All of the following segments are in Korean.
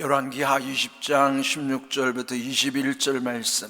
열왕기하 20장 16절부터 21절 말씀.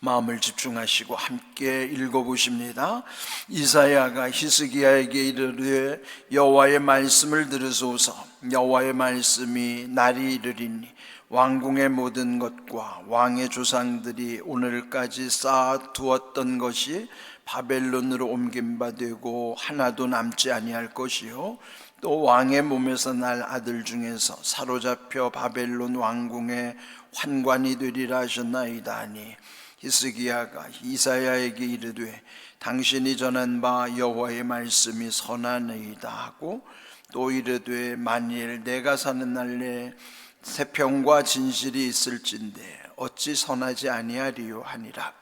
마음을 집중하시고 함께 읽어보십니다. 이사야가 히스기야에게 이르되 여호와의 말씀을 들으소서. 여호와의 말씀이 날이 이르리니 왕궁의 모든 것과 왕의 조상들이 오늘까지 쌓아 두었던 것이 바벨론으로 옮긴 바 되고 하나도 남지 아니할 것이요 또 왕의 몸에서 날 아들 중에서 사로잡혀 바벨론 왕궁의 환관이 되리라 하셨나이다 하니 히스기야가 이사야에게 이르되 당신이 전한 바 여호와의 말씀이 선하니이다 하고 또 이르되 만일 내가 사는 날에 세평과 진실이 있을진데 어찌 선하지 아니하리요 하니라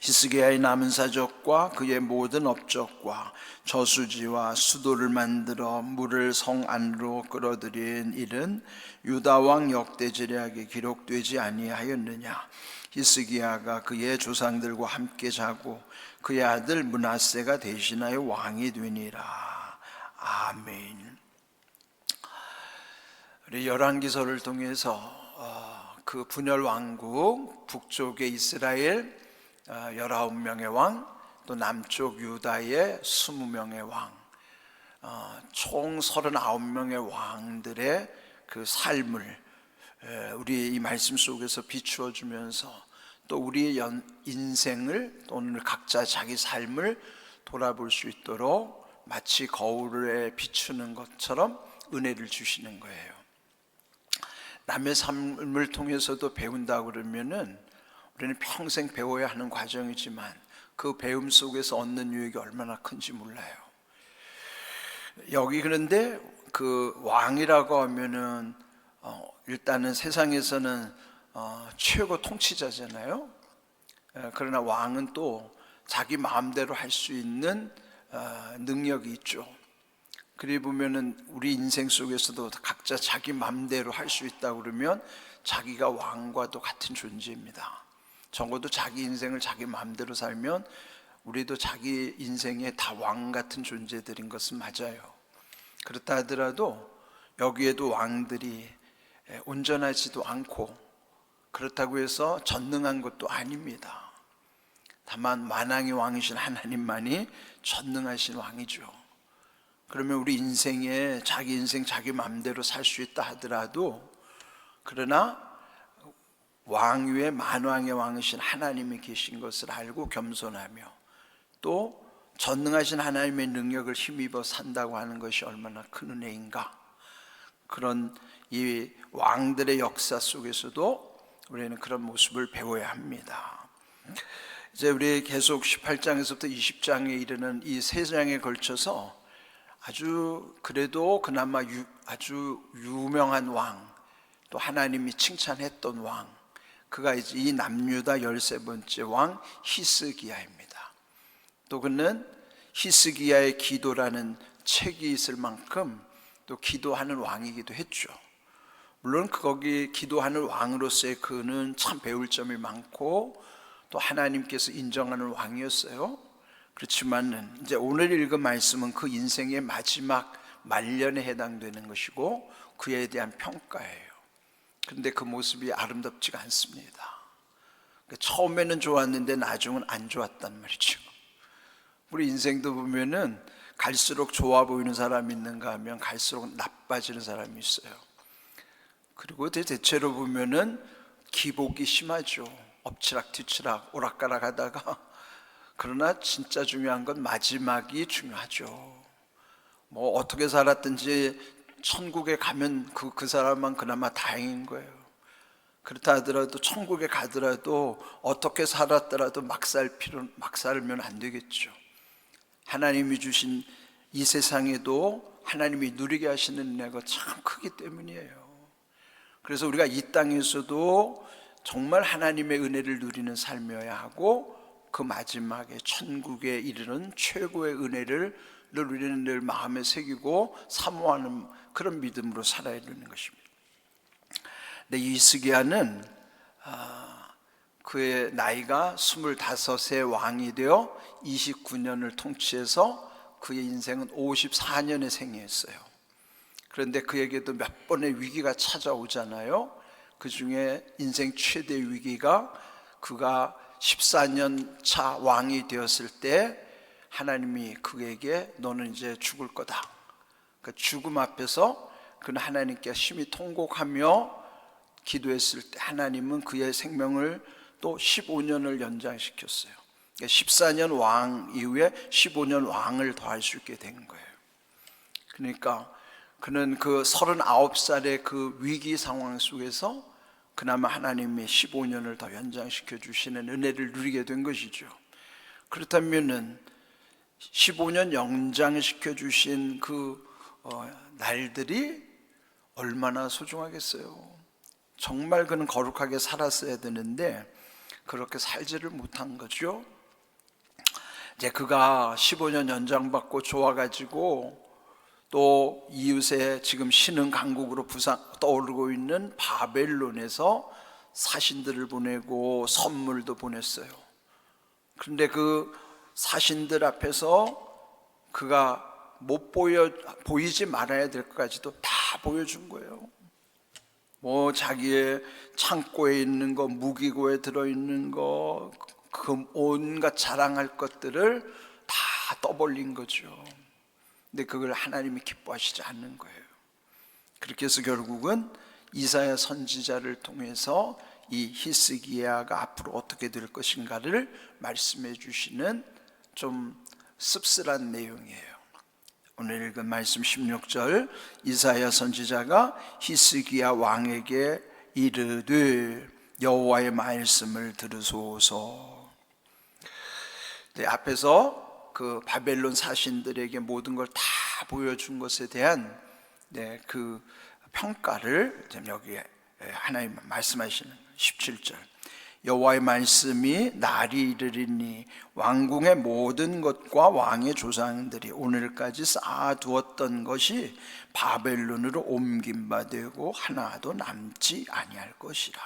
히스기야의 남은 사적과 그의 모든 업적과 저수지와 수도를 만들어 물을 성 안으로 끌어들인 일은 유다 왕 역대제략에 기록되지 아니하였느냐 히스기야가 그의 조상들과 함께 자고 그의 아들 문하세가 대신하여 왕이 되니라 아멘. 우리 열왕기서를 통해서 어, 그 분열 왕국 북쪽의 이스라엘 어, 19명의 왕, 또 남쪽 유다의 20명의 왕, 어, 총 39명의 왕들의 그 삶을 에, 우리 이 말씀 속에서 비추어 주면서 또 우리의 연- 인생을 또는 각자 자기 삶을 돌아볼 수 있도록 마치 거울에 비추는 것처럼 은혜를 주시는 거예요. 남의 삶을 통해서도 배운다 그러면은 우리는 평생 배워야 하는 과정이지만 그 배움 속에서 얻는 유익이 얼마나 큰지 몰라요. 여기 그런데 그 왕이라고 하면은 어, 일단은 세상에서는 어, 최고 통치자잖아요. 에, 그러나 왕은 또 자기 마음대로 할 수 있는 어, 능력이 있죠. 그리 보면은 우리 인생 속에서도 각자 자기 마음대로 할 수 있다 그러면 자기가 왕과도 같은 존재입니다. 적어도 자기 인생을 자기 마음대로 살면 우리도 자기 인생에 다왕 같은 존재들인 것은 맞아요. 그렇다 하더라도 여기에도 왕들이 온전하지도 않고 그렇다고 해서 전능한 것도 아닙니다. 다만 만왕의 왕이신 하나님만이 전능하신 왕이죠. 그러면 우리 인생에 자기 인생 자기 마음대로 살 수 있다 하더라도 그러나 왕위의 만왕의 왕이신 하나님이 계신 것을 알고 겸손하며 또 전능하신 하나님의 능력을 힘입어 산다고 하는 것이 얼마나 큰 은혜인가 그런 이 왕들의 역사 속에서도 우리는 그런 모습을 배워야 합니다. 이제 우리 계속 18장에서부터 20장에 이르는 이 세 장에 걸쳐서 아주 그래도 그나마 유, 아주 유명한 왕, 또 하나님이 칭찬했던 왕, 그가 이제 이 남유다 열세 번째 왕 히스기야입니다. 또 그는 히스기야의 기도라는 책이 있을 만큼 또 기도하는 왕이기도 했죠. 물론 거기 기도하는 왕으로서의 그는 참 배울 점이 많고 또 하나님께서 인정하는 왕이었어요. 그렇지만은 이제 오늘 읽은 말씀은 그 인생의 마지막 말년에 해당되는 것이고 그에 대한 평가예요. 그런데 그 모습이 아름답지가 않습니다. 그러니까 처음에는 좋았는데 나중은 안 좋았단 말이죠. 우리 인생도 보면은 갈수록 좋아 보이는 사람이 있는가 하면 갈수록 나빠지는 사람이 있어요. 그리고 대- 대체로 보면은 기복이 심하죠. 엎치락 뒤치락 오락가락 하다가 그러나 진짜 중요한 건 마지막이 중요하죠. 뭐 어떻게 살았든지 천국에 가면 그, 그 사람만 그나마 다행인 거예요. 그렇다 하더라도 천국에 가더라도 어떻게 살았더라도 막 살 필요 막 살면 안 되겠죠. 하나님이 주신 이 세상에도 하나님이 누리게 하시는 은혜가 참 크기 때문이에요. 그래서 우리가 이 땅에서도 정말 하나님의 은혜를 누리는 삶이어야 하고 그 마지막에 천국에 이르는 최고의 은혜를 늘 우리는 늘 마음에 새기고 사모하는 그런 믿음으로 살아야 되는 것입니다. 근데 이스기야는 아, 그의 나이가 25세 왕이 되어 29년을 통치해서 그의 인생은 54년에 생애했어요. 그런데 그에게도 몇 번의 위기가 찾아오잖아요. 그 중에 인생 최대 위기가 그가 14년 차 왕이 되었을 때 하나님이 그에게 너는 이제 죽을 거다. 그 죽음 앞에서 그는 하나님께 심히 통곡하며 기도했을 때 하나님은 그의 생명을 또 15년을 연장시켰어요. 14년 왕 이후에 15년 왕을 더할 수 있게 된 거예요. 그러니까 그는 그 39살의 그 위기 상황 속에서 그나마 하나님의 15년을 더 연장시켜 주시는 은혜를 누리게 된 것이죠. 그렇다면은 15년 연장시켜 주신 그 어, 날들이 얼마나 소중하겠어요. 정말 그는 거룩하게 살았어야 되는데 그렇게 살지를 못한 거죠. 이제 그가 15년 연장받고 좋아가지고 또 이웃에 지금 신흥 강국으로 부상 떠오르고 있는 바벨론에서 사신들을 보내고 선물도 보냈어요. 그런데 그 사신들 앞에서 그가 못 보여 보이지 말아야 될 것까지도 다 보여준 거예요. 뭐 자기의 창고에 있는 거, 무기고에 들어 있는 거, 그 온갖 자랑할 것들을 다 떠벌린 거죠. 근데 그걸 하나님이 기뻐하시지 않는 거예요. 그렇게 해서 결국은 이사야 선지자를 통해서 이 히스기야가 앞으로 어떻게 될 것인가를 말씀해 주시는 좀 씁쓸한 내용이에요. 오늘 읽은 말씀 16절 이사야 선지자가 히스기야 왕에게 이르되 여호와의 말씀을 들으소서. 네, 앞에서 그 바벨론 사신들에게 모든 걸 다 보여준 것에 대한 네, 그 평가를 여기에 하나님 말씀하시는 17절 여호와의 말씀이 날이 이르리니 왕궁의 모든 것과 왕의 조상들이 오늘까지 쌓아두었던 것이 바벨론으로 옮긴 바 되고 하나도 남지 아니할 것이라.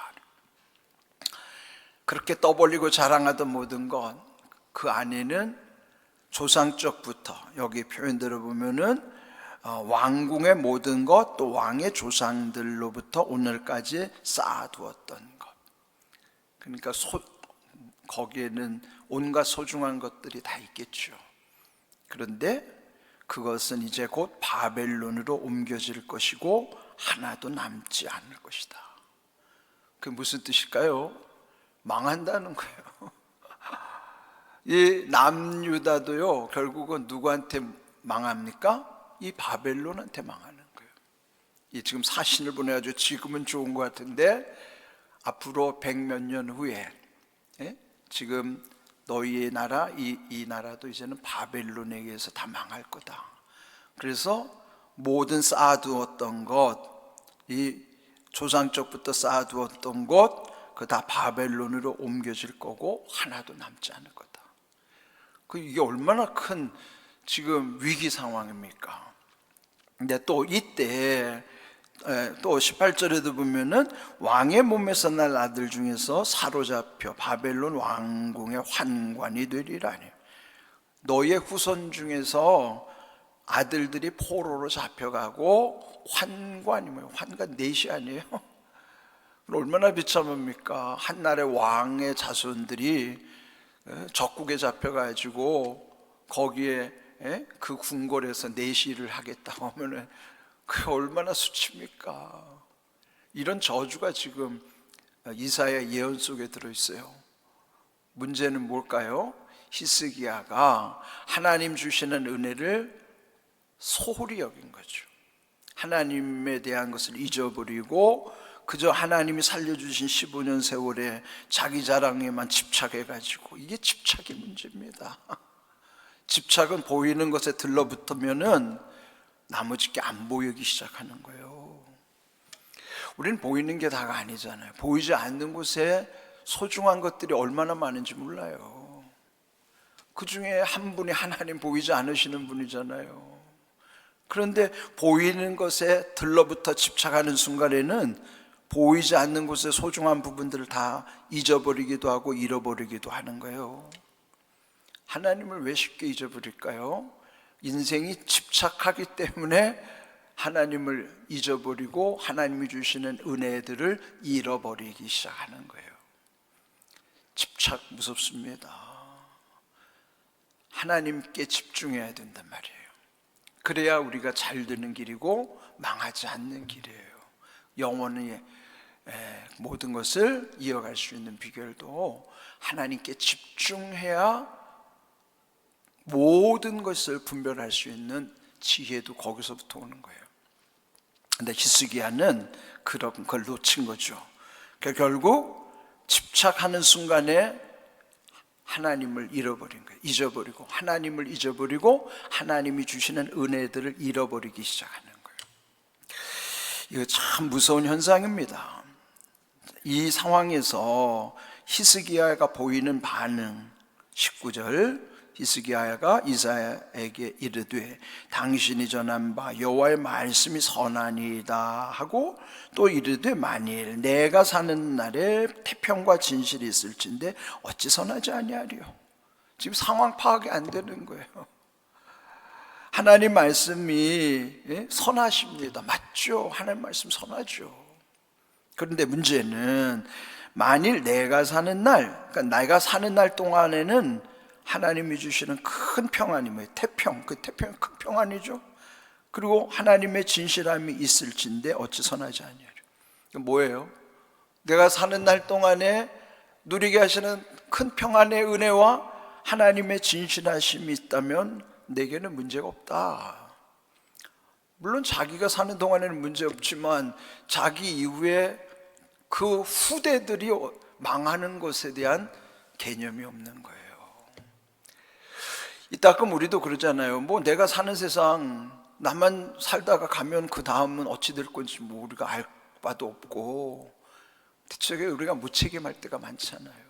그렇게 떠벌리고 자랑하던 모든 것 그 안에는 조상적부터 여기 표현들을 보면은 어, 왕궁의 모든 것 또 왕의 조상들로부터 오늘까지 쌓아두었던 것. 그러니까 소, 거기에는 온갖 소중한 것들이 다 있겠죠. 그런데 그것은 이제 곧 바벨론으로 옮겨질 것이고 하나도 남지 않을 것이다. 그 무슨 뜻일까요? 망한다는 거예요. 이 남유다도요 결국은 누구한테 망합니까? 이 바벨론한테 망하는 거예요. 이 지금 사신을 보내가지고 지금은 좋은 것 같은데 앞으로 백몇 년 후에 예? 지금 너희의 나라 이, 이 나라도 이제는 바벨론에 의해서 다 망할 거다. 그래서 모든 쌓아두었던 것, 이 조상적부터 쌓아두었던 것, 그 다 바벨론으로 옮겨질 거고 하나도 남지 않을 거다. 그 이게 얼마나 큰 지금 위기 상황입니까? 근데 또 이때 에, 또 18절에도 보면은 왕의 몸에서 날 아들 중에서 사로잡혀 바벨론 왕궁의 환관이 되리라니. 너의 후손 중에서 아들들이 포로로 잡혀가고 환관이 뭐예요? 환관 넷이 아니에요? 얼마나 비참합니까? 한날의 왕의 자손들이 에, 적국에 잡혀가지고 거기에 에? 그 궁궐에서 내시를 하겠다 하면은 그 얼마나 수치입니까? 이런 저주가 지금 이사야 예언 속에 들어 있어요. 문제는 뭘까요? 히스기야가 하나님 주시는 은혜를 소홀히 여긴 거죠. 하나님에 대한 것을 잊어버리고 그저 하나님이 살려주신 15년 세월에 자기 자랑에만 집착해가지고 이게 집착의 문제입니다. 집착은 보이는 것에 들러붙으면은 나머지 게 안 보이기 시작하는 거예요. 우리는 보이는 게 다가 아니잖아요. 보이지 않는 곳에 소중한 것들이 얼마나 많은지 몰라요. 그 중에 한 분이 하나님 보이지 않으시는 분이잖아요. 그런데 보이는 것에 들러붙어 집착하는 순간에는 보이지 않는 곳의 소중한 부분들을 다 잊어버리기도 하고 잃어버리기도 하는 거예요. 하나님을 왜 쉽게 잊어버릴까요? 인생이 집착하기 때문에 하나님을 잊어버리고 하나님이 주시는 은혜들을 잃어버리기 시작하는 거예요. 집착 무섭습니다. 하나님께 집중해야 된단 말이에요. 그래야 우리가 잘 되는 길이고 망하지 않는 길이에요. 영원히 에, 모든 것을 이어갈 수 있는 비결도 하나님께 집중해야 모든 것을 분별할 수 있는 지혜도 거기서부터 오는 거예요. 근데 히스기야는 그런 걸 놓친 거죠. 그러니까 결국 집착하는 순간에 하나님을 잃어버린 거예요. 잊어버리고 하나님을 잊어버리고 하나님이 주시는 은혜들을 잃어버리기 시작하는 거예요. 이거 참 무서운 현상입니다. 이 상황에서 히스기야가 보이는 반응 19절 히스기야가 이사야에게 이르되 당신이 전한 바 여호와의 말씀이 선하니이다 하고 또 이르되 만일 내가 사는 날에 태평과 진실이 있을진데 어찌 선하지 아니하리요? 지금 상황 파악이 안 되는 거예요. 하나님 말씀이 예? 선하십니다. 맞죠? 하나님 말씀 선하죠. 그런데 문제는 만일 내가 사는 날 그러니까 내가 사는 날 동안에는 하나님이 주시는 큰 평안이 뭐예요? 태평. 그 태평 큰 평안이죠. 그리고 하나님의 진실함이 있을진데 어찌 선하지 아니하려. 뭐예요? 내가 사는 날 동안에 누리게 하시는 큰 평안의 은혜와 하나님의 진실하심이 있다면 내게는 문제가 없다. 물론 자기가 사는 동안에는 문제 없지만 자기 이후에 그 후대들이 망하는 것에 대한 개념이 없는 거예요. 이따끔 우리도 그러잖아요. 뭐 내가 사는 세상 나만 살다가 가면 그 다음은 어찌 될 건지 뭐 우리가 알 바도 없고 대체로 우리가 무책임할 때가 많잖아요.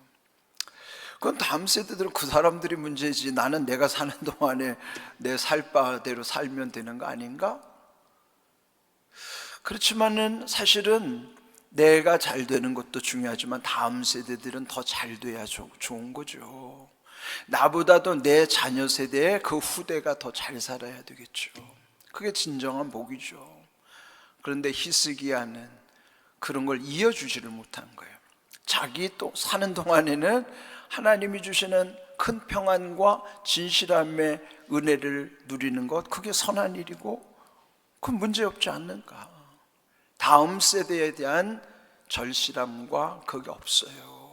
그건 다음 세대들은 그 사람들이 문제지 나는 내가 사는 동안에 내 살 바대로 살면 되는 거 아닌가? 그렇지만은 사실은 내가 잘 되는 것도 중요하지만 다음 세대들은 더 잘 돼야 좋은 거죠. 나보다도 내 자녀 세대의 그 후대가 더 잘 살아야 되겠죠. 그게 진정한 복이죠. 그런데 히스기야는 그런 걸 이어주지를 못한 거예요. 자기 또 사는 동안에는 하나님이 주시는 큰 평안과 진실함의 은혜를 누리는 것, 그게 선한 일이고, 그 문제 없지 않는가. 다음 세대에 대한 절실함과 그게 없어요.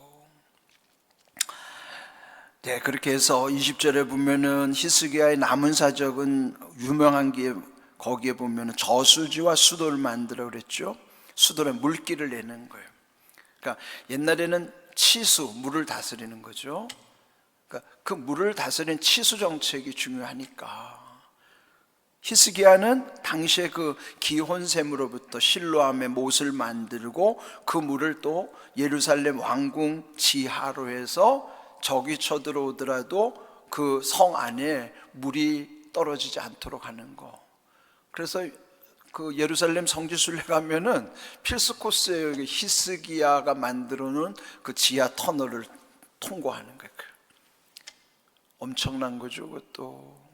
네, 그렇게 해서 20절에 보면은 히스기야의 남은 사적은 유명한 게 거기에 보면은 저수지와 수도를 만들어 그랬죠. 수도에 물기를 내는 거예요. 그러니까 옛날에는 치수, 물을 다스리는 거죠. 그러니까 그 물을 다스리는 치수 정책이 중요하니까. 히스기야는 당시에 그 기혼샘으로부터 실로암의 못을 만들고 그 물을 또 예루살렘 왕궁 지하로 해서 적이 쳐들어오더라도 그 성 안에 물이 떨어지지 않도록 하는 거. 그래서 그 예루살렘 성지순례 가면은 필수 코스에 여기 히스기야가 만들어 놓은 그 지하 터널을 통과하는 거예요. 엄청난 거죠, 그것도.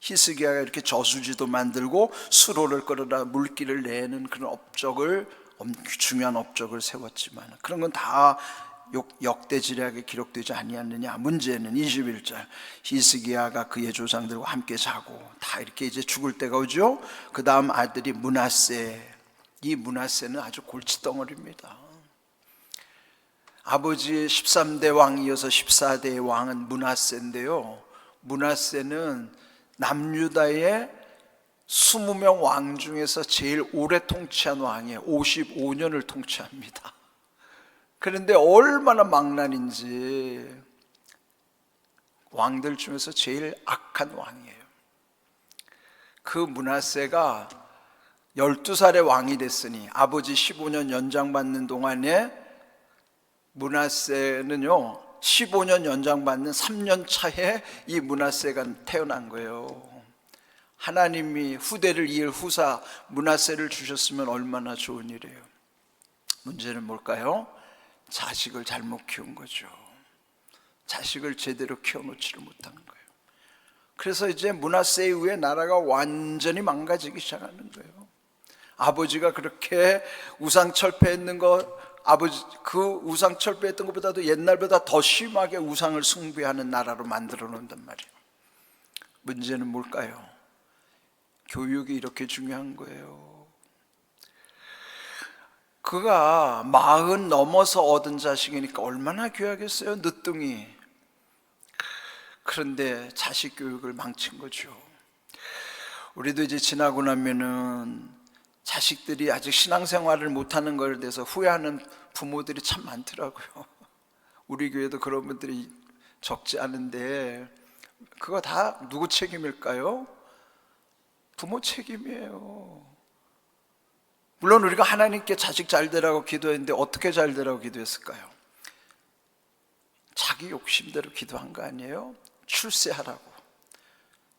히스기야가 이렇게 저수지도 만들고 수로를 끌어다 물길을 내는 그런 업적을 중요한 업적을 세웠지만 그런 건 다 역대지략에 기록되지 아니하느냐. 문제는 21절. 히스기야가 그의 조상들과 함께 자고 다 이렇게 이제 죽을 때가 오죠. 그 다음 아들이 문하세. 이 문하세는 아주 골칫덩어리입니다. 아버지 13대 왕이어서 14대 왕은 문하세인데요. 문하세는 남유다의 20명 왕 중에서 제일 오래 통치한 왕이에요 55년을 통치합니다 그런데 얼마나 망난인지 왕들 중에서 제일 악한 왕이에요. 그 문하세가 12살의 왕이 됐으니 아버지 15년 연장받는 동안에 문하세는요 15년 연장받는 3년 차에 이 문하세가 태어난 거예요. 하나님이 후대를 이을 후사 문하세를 주셨으면 얼마나 좋은 일이에요. 문제는 뭘까요? 자식을 잘못 키운 거죠. 자식을 제대로 키워놓지를 못한 거예요. 그래서 이제 문화세 이후에 나라가 완전히 망가지기 시작하는 거예요. 아버지가 그렇게 우상 철폐했는 거 아버지 그 우상 철폐했던 것보다도 옛날보다 더 심하게 우상을 숭배하는 나라로 만들어 놓는단 말이에요. 문제는 뭘까요? 교육이 이렇게 중요한 거예요. 그가 마흔 넘어서 얻은 자식이니까 얼마나 귀하겠어요, 늦둥이. 그런데 자식 교육을 망친 거죠. 우리도 이제 지나고 나면은 자식들이 아직 신앙생활을 못하는 것에 대해서 후회하는 부모들이 참 많더라고요. 우리 교회도 그런 분들이 적지 않은데 그거 다 누구 책임일까요? 부모 책임이에요. 물론 우리가 하나님께 자식 잘 되라고 기도했는데 어떻게 잘 되라고 기도했을까요? 자기 욕심대로 기도한 거 아니에요? 출세하라고.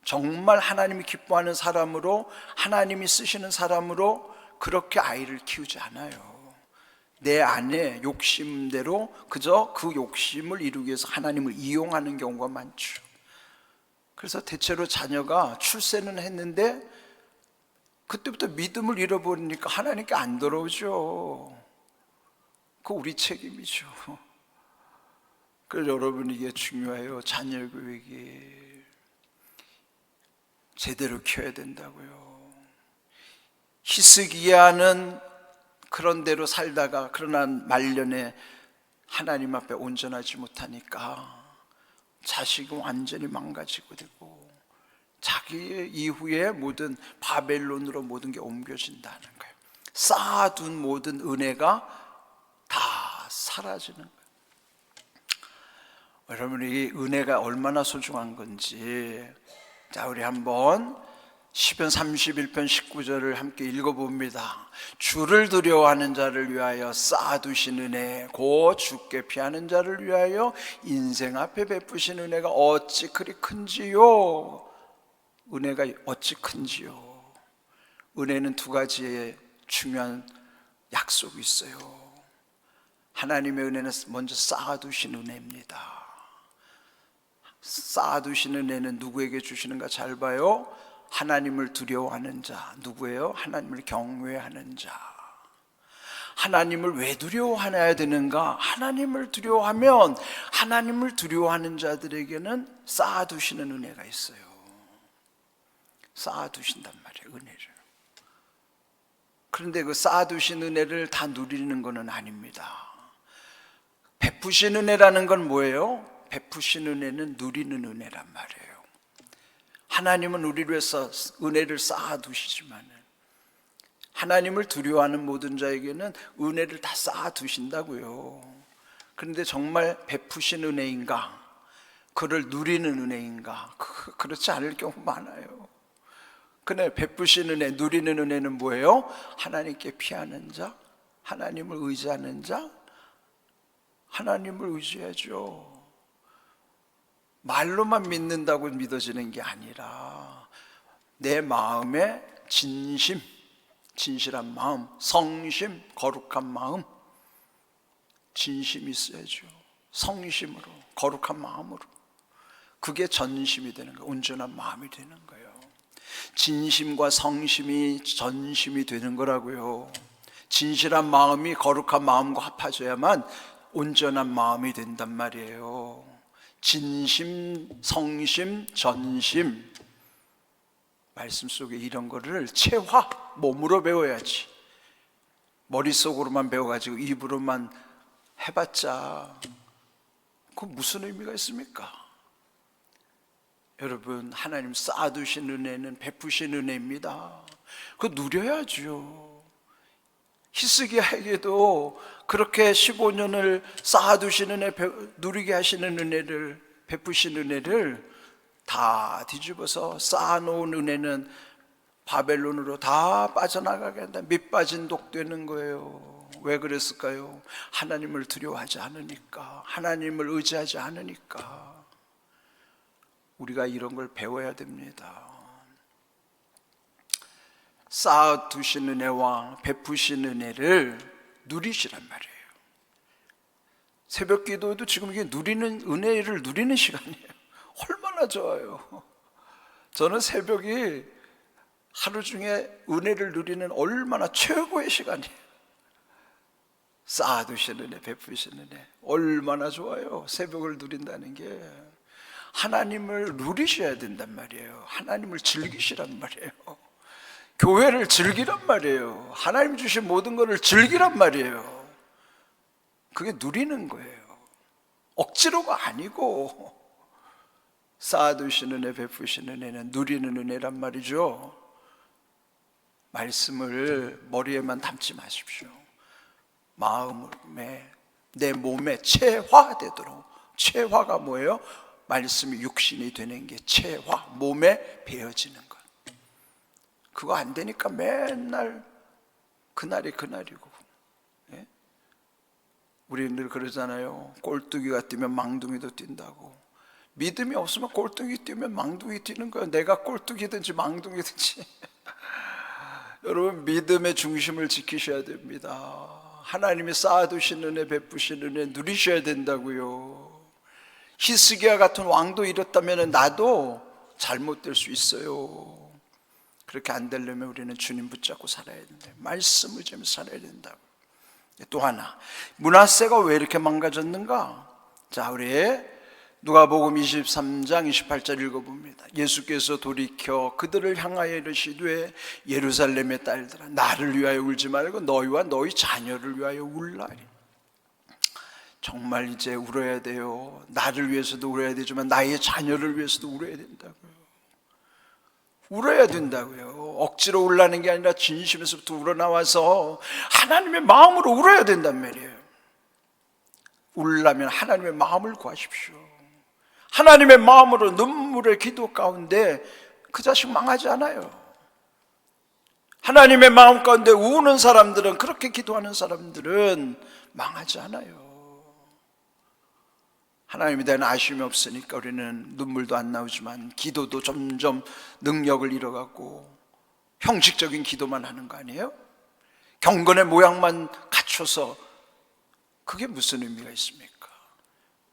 정말 하나님이 기뻐하는 사람으로 하나님이 쓰시는 사람으로 그렇게 아이를 키우지 않아요. 내 안에 욕심대로 그저 그 욕심을 이루기 위해서 하나님을 이용하는 경우가 많죠. 그래서 대체로 자녀가 출세는 했는데 그때부터 믿음을 잃어버리니까 하나님께 안 돌아오죠. 그 우리 책임이죠. 그래서 여러분 이게 중요해요. 자녀 교육이 제대로 키워야 된다고요. 히스기야는 그런 대로 살다가 그러나 말년에 하나님 앞에 온전하지 못하니까 자식은 완전히 망가지고 되고 자기 이후에 모든 바벨론으로 모든 게 옮겨진다는 거예요. 쌓아둔 모든 은혜가 다 사라지는 거예요. 여러분 이 은혜가 얼마나 소중한 건지 자 우리 한번 시편 31편 19절을 함께 읽어봅니다. 주를 두려워하는 자를 위하여 쌓아두신 은혜, 곧 주께 피하는 자를 위하여 인생 앞에 베푸신 은혜가 어찌 그리 큰지요? 은혜가 어찌 큰지요? 은혜는 두 가지의 중요한 약속이 있어요. 하나님의 은혜는 먼저 쌓아두신 은혜입니다. 쌓아두시는 애는 누구에게 주시는가 잘 봐요. 하나님을 두려워하는 자 누구예요? 하나님을 경외하는 자. 하나님을 왜 두려워하야 되는가? 하나님을 두려워하면 하나님을 두려워하는 자들에게는 쌓아두시는 은혜가 있어요. 쌓아두신단 말이에요, 은혜를. 그런데 그 쌓아두신 은혜를 다 누리는 것은 아닙니다. 베푸신 은혜라는 건 뭐예요? 베푸신 은혜는 누리는 은혜란 말이에요. 하나님은 우리를 위해서 은혜를 쌓아두시지만 하나님을 두려워하는 모든 자에게는 은혜를 다 쌓아두신다고요. 그런데 정말 베푸신 은혜인가? 그를 누리는 은혜인가? 그- 그렇지 않을 경우 많아요. 근데 베푸신 은혜, 누리는 은혜는 뭐예요? 하나님께 피하는 자, 하나님을 의지하는 자, 하나님을 의지하죠. 말로만 믿는다고 믿어지는 게 아니라 내 마음에 진심, 진실한 마음, 성심, 거룩한 마음, 진심이 있어야죠. 성심으로, 거룩한 마음으로. 그게 전심이 되는 거예요. 온전한 마음이 되는 거예요. 진심과 성심이 전심이 되는 거라고요. 진실한 마음이 거룩한 마음과 합해져야만 온전한 마음이 된단 말이에요. 진심, 성심, 전심 말씀 속에 이런 거를 체화 몸으로 배워야지. 머릿속으로만 배워가지고 입으로만 해봤자 그 무슨 의미가 있습니까? 여러분 하나님 쌓아두신 은혜는 베푸신 은혜입니다. 그 누려야죠. 히스기야에게도 그렇게 15년을 쌓아두신 은혜, 누리게 하시는 은혜를 베푸신 은혜를 다 뒤집어서 쌓아놓은 은혜는 바벨론으로 다 빠져나가게 한다. 밑 빠진 독 되는 거예요. 왜 그랬을까요? 하나님을 두려워하지 않으니까, 하나님을 의지하지 않으니까. 우리가 이런 걸 배워야 됩니다. 쌓아 두신 은혜와 베푸신 은혜를 누리시란 말이에요. 새벽 기도에도 지금 이게 누리는 은혜를 누리는 시간이에요. 얼마나 좋아요. 저는 새벽이 하루 중에 은혜를 누리는 얼마나 최고의 시간이에요. 쌓아두시는 애, 베푸시는 애. 얼마나 좋아요. 새벽을 누린다는 게. 하나님을 누리셔야 된단 말이에요. 하나님을 즐기시란 말이에요. 교회를 즐기란 말이에요. 하나님 주신 모든 것을 즐기란 말이에요. 그게 누리는 거예요. 억지로가 아니고 쌓아두시는 애, 베푸시는 애는 누리는 은혜란 말이죠. 말씀을 머리에만 담지 마십시오. 마음에 내 몸에 체화되도록 체화가 뭐예요? 말씀이 육신이 되는 게 체화 몸에 배어지는 것 그거 안 되니까 맨날 그날이 그날이고 예? 우리는 늘 그러잖아요 꼴뚜기가 뛰면 망둥이도 뛴다고 믿음이 없으면 꼴뚜기 뛰면 망둥이 뛰는 거예요 내가 꼴뚜기든지 망둥이든지 여러분 믿음의 중심을 지키셔야 됩니다. 하나님이 쌓아두신 은혜 베푸신 은혜 누리셔야 된다고요. 히스기야 같은 왕도 이렇다면 나도 잘못될 수 있어요. 그렇게 안 되려면 우리는 주님 붙잡고 살아야 된다. 말씀을 좀 살아야 된다고. 또 하나 문하세가 왜 이렇게 망가졌는가? 자 우리 누가복음 23장 28절 읽어봅니다. 예수께서 돌이켜 그들을 향하여 이르시되 예루살렘의 딸들아 나를 위하여 울지 말고 너희와 너희 자녀를 위하여 울라리. 정말 이제 울어야 돼요. 나를 위해서도 울어야 되지만 나의 자녀를 위해서도 울어야 된다고요. 울어야 된다고요. 억지로 울라는 게 아니라 진심에서부터 우러나와서 하나님의 마음으로 울어야 된단 말이에요. 울라면 하나님의 마음을 구하십시오. 하나님의 마음으로 눈물의 기도 가운데 그 자식 망하지 않아요. 하나님의 마음 가운데 우는 사람들은 그렇게 기도하는 사람들은 망하지 않아요. 하나님에 대한 아쉬움이 없으니까 우리는 눈물도 안 나오지만 기도도 점점 능력을 잃어가고 형식적인 기도만 하는 거 아니에요? 경건의 모양만 갖춰서 그게 무슨 의미가 있습니까?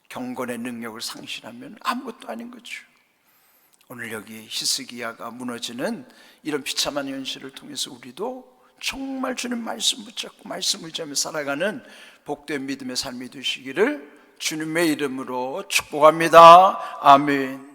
경건의 능력을 상실하면 아무것도 아닌 거죠. 오늘 여기 히스기야가 무너지는 이런 비참한 현실을 통해서 우리도 정말 주님 말씀 붙잡고 말씀 의지하며 살아가는 복된 믿음의 삶이 되시기를 주님의 이름으로 축복합니다. 아멘.